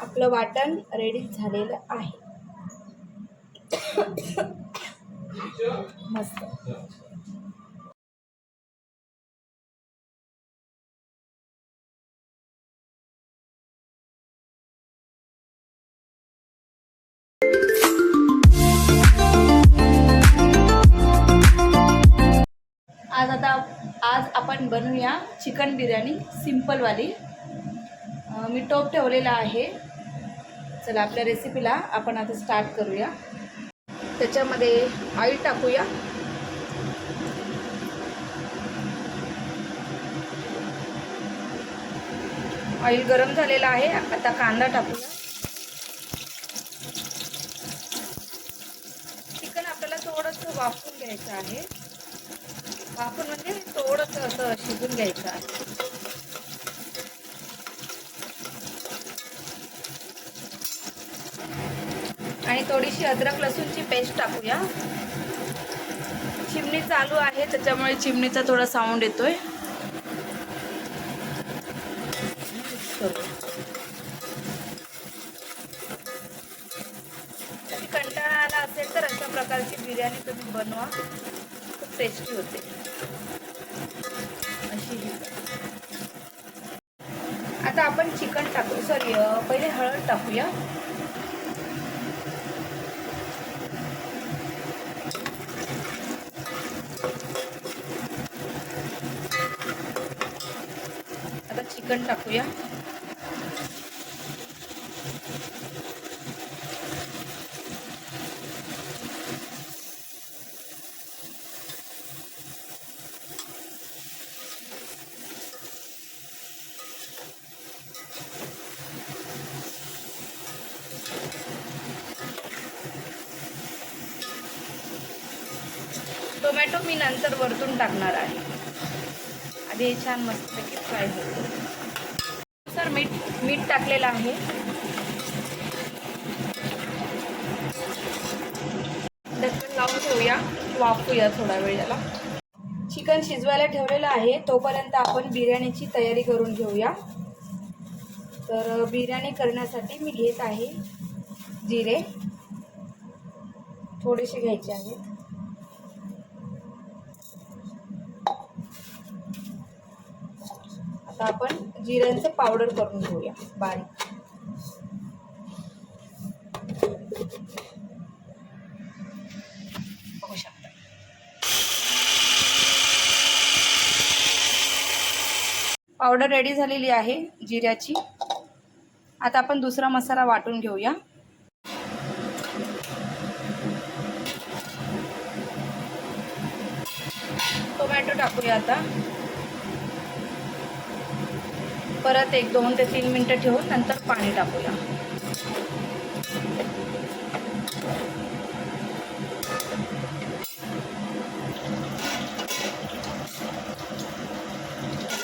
आपलं वाटण रेडी झालेलं आहे. मस्त. आज आता आज आपण बनवूया चिकन बिर्याणी सिंपलवाली मी टोप ठेवलेला आहे. चला आपल्या रेसिपीला आपण आता स्टार्ट करूया. त्याच्यामध्ये ऑइल टाकूया. ऑइल गरम झालेलं आहे आता कांदा टाकूया. चिकन आपल्याला थोडंसं वाफून घ्यायचं आहे. वाफून म्हणजे थोडंसं असं शिजून घ्यायचं आहे. थोडीशी अद्रक लसूणची पेस्ट टाकूया. चिमणी चालू आहे त्याच्यामुळे चिमणीचा थोडा साऊंड येतोय. कधी कंटाळा आला असेल तर अशा प्रकारची बिर्याणी तुम्ही बनवा. खूप टेस्टी होते. अशी आता आपण चिकन टाकू सॉरी पहिले हळद टाकूया आता चिकन टाकूया. टोमॅटो मी नंतर वरतून टाकणार आहे. आधी हे छान मस्तपैकी फ्राय होतो सर मीठ मीठ टाकलेलं आहे. ढक्कन लावून ठेवूया वाफूया थोडा वेळ याला. चिकन शिजवायला ठेवलेलं आहे. तोपर्यंत आपण बिर्याणीची तयारी करून घेऊया. तर बिर्याणी करण्यासाठी मी घेत आहे जिरे. थोडेसे घ्यायचे आहेत. आता आपण जिऱ्यांचं पावडर करून घेऊया. बारीक. बघू शकता. पावडर रेडी झालेली आहे जिऱ्याची. आता आपण दुसरा मसाला वाटून घेऊया. टोमॅटो टाकूया आता. परत एक दोन ते तीन मिनटं ठेवून नंतर पाणी टाकूया.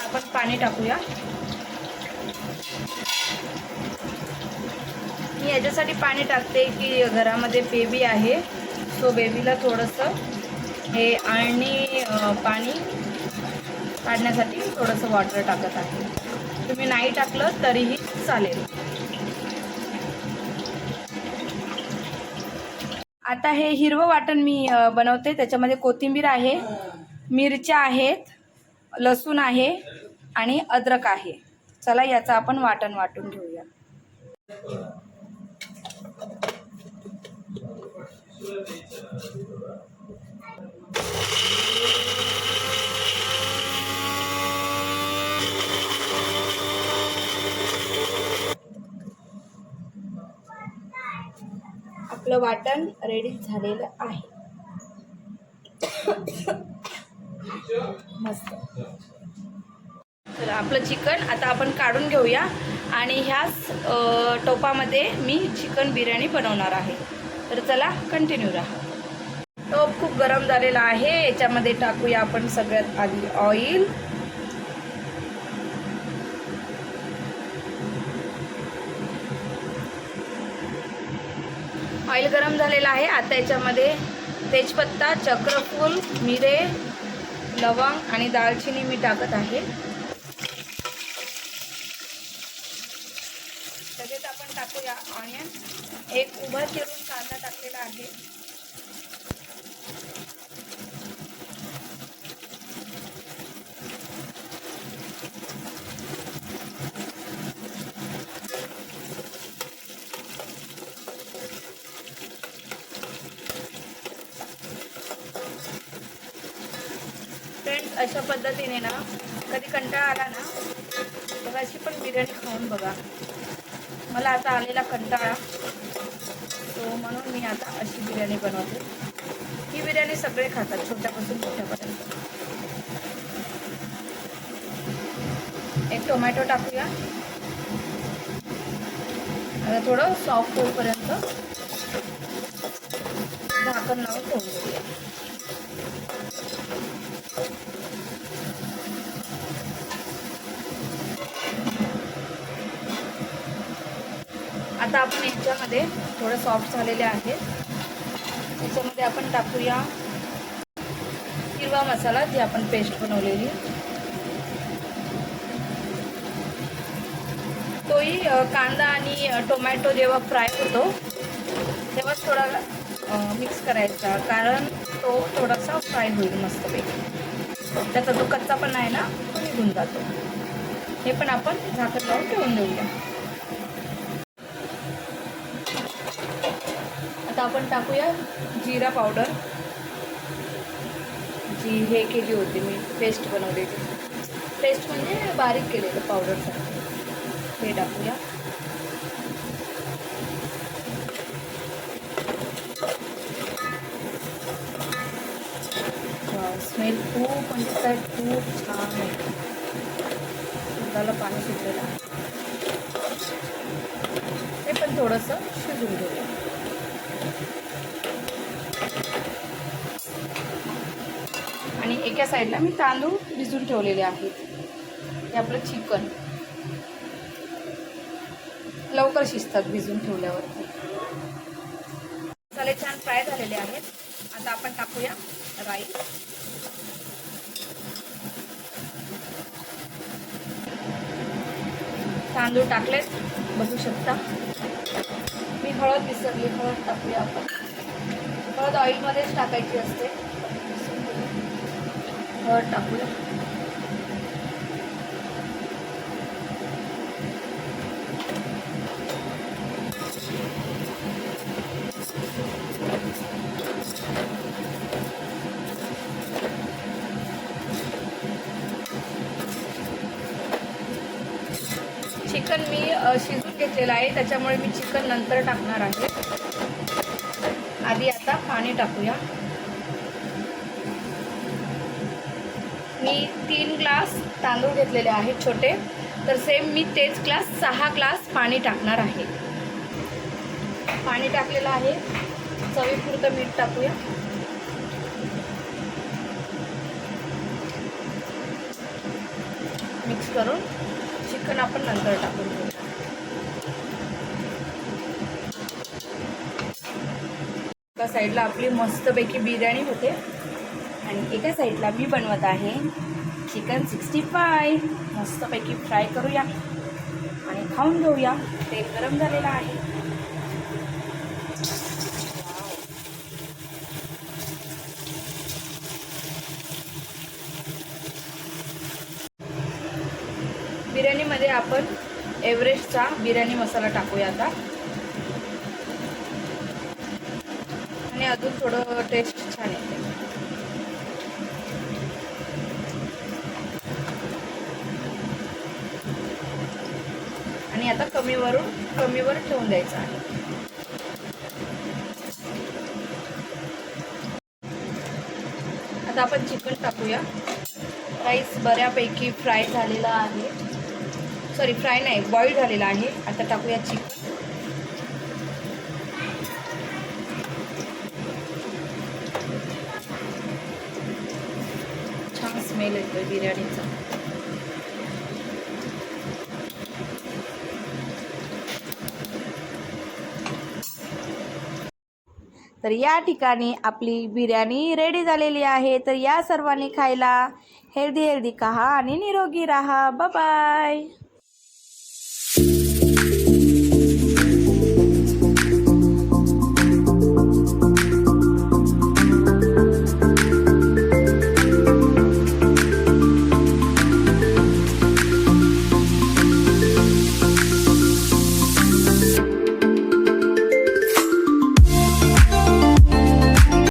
आपण पाणी टाकूया. मी याच्यासाठी पाणी टाकते की घरामध्ये बेबी आहे. सो बेबीला थोडंसं हे आणि पाणी काढण्यासाठी थोडंसं वॉटर टाकत आहे. तुम्ही नाही टाकलं तरीही चालेल. आता हे हिरवं वाटण मी बनवते. त्याच्यामध्ये कोथिंबीर आहे मिरच्या आहेत लसूण आहे आणि अद्रक आहे. चला याचं आपण वाटण वाटून घेऊया. आपलं वाटण रेडी झालेलं आहे. मस्त. तर आपलं चिकन आता आपण काढून घेऊया आणि ह्याच टोपामध्ये मी चिकन बिर्याणी बनवणार आहे. तर चला कंटिन्यू राहा. टोप खूप गरम झालेला आहे याच्यामध्ये टाकूया आपण सगळ्यात आधी ऑइल ऑइल गरम झालेलं आहे. आता याच्यामध्ये तेजपत्ता चक्रफूल मिरे लवंग आणि दालचिनी मी टाकत आहे. लगेच आपण टाकूया ऑनियन एक उभा चिरून कांदा टाकलेला आहे. अशा पद्धतीने ना कधी कंटाळा आला ना तर अशी पण बिर्याणी खाऊन बघा. मला आता आलेला कंटाळा. तो म्हणून मी आता अशी बिर्याणी बनवते. ही बिर्याणी सगळे खातात छोट्यापासून मोठ्यापर्यंत. एक टोमॅटो टाकूया. आता थोडं सॉफ्ट होईपर्यंत झाकण लावून ठेवून देऊया. आता आपण याच्यामध्ये थोडं सॉफ्ट झालेले आहे याच्यामध्ये आपण टाकूया हिरवा मसाला जी आपण पेस्ट बनवलेली. तोही कांदा आणि टोमॅटो जेव्हा फ्राय होतो तेव्हाच थोडा मिक्स करायचा कारण तो थोडासा फ्राय होईल मस्तपैकी. त्याचा जो कच्चा पण आहे ना तो निघून जातो. हे पण आपण झाकण लावून ठेवून देऊया. आता आपण टाकूया जिरा पावडर. जी हे केली होती मी पेस्ट बनवलेली पेस्ट म्हणजे बारीक केलेलं पावडरसारखं हे टाकूया. स्मेल खूप म्हणजे काय खूप छान आहे. दुधाला पाणी सुटलेलं आहे. ते पण थोडंसं शिजून घेऊया. एका साईडला मी तांदूळ भिजून ठेवलेले आहेत. हे आपलं चिकन. लवकर शिजतात भिजून ठेवल्यावरती मसाले छान फ्राय झालेले आहेत. आता आपण टाकूया राईस तांदूळ टाकलेत. बघू शकता. मी हळद विसरली. हळद टाकूया आपण. हळद ऑइलमध्येच टाकायची असते. हळद टाकूया. चिकन मी शिजून घेतलेलं आहे त्याच्यामुळे मी चिकन नंतर टाकणार आहे. आधी आता पाणी टाकूया. मी तीन ग्लास तांदूळ घेतलेले आहेत छोटे. तर सेम मी तेच ग्लास सहा ग्लास पाणी टाकणार आहे. पाणी टाकलेलं आहे. चवीपुरतं मीठ टाकूया. मिक्स करून चिकन आपण नंतर टाकून घेऊ. एका साईडला आपली मस्तपैकी बिर्याणी होते. आणि एका साईडला मी बनवत आहे चिकन सिक्स्टी फाय. मस्तपैकी फ्राय करूया आणि खाऊन घेऊया. तेल गरम झालेलं आहे. बिर्याणीमध्ये आपण एव्हरेस्टचा बिर्याणी मसाला टाकूया आता. आणि अजून थोडं टेस्ट छान येते. आता कमीवरून कमीवर ठेवून द्यायचं आहे. आता आपण चिकन टाकूया. राईस बऱ्यापैकी फ्राय झालेला आहे. सॉरी फ्राय नाही बॉईल झालेला आहे. आता टाकूया चिकन छान स्मेल येतोय बिर्याणीचा. तर या ठिकाणी आपली बिर्याणी रेडी झालेली आहे. तर या सर्वांनी खायला. हेल्दी हेल्दी खा आणि निरोगी राहा. बाय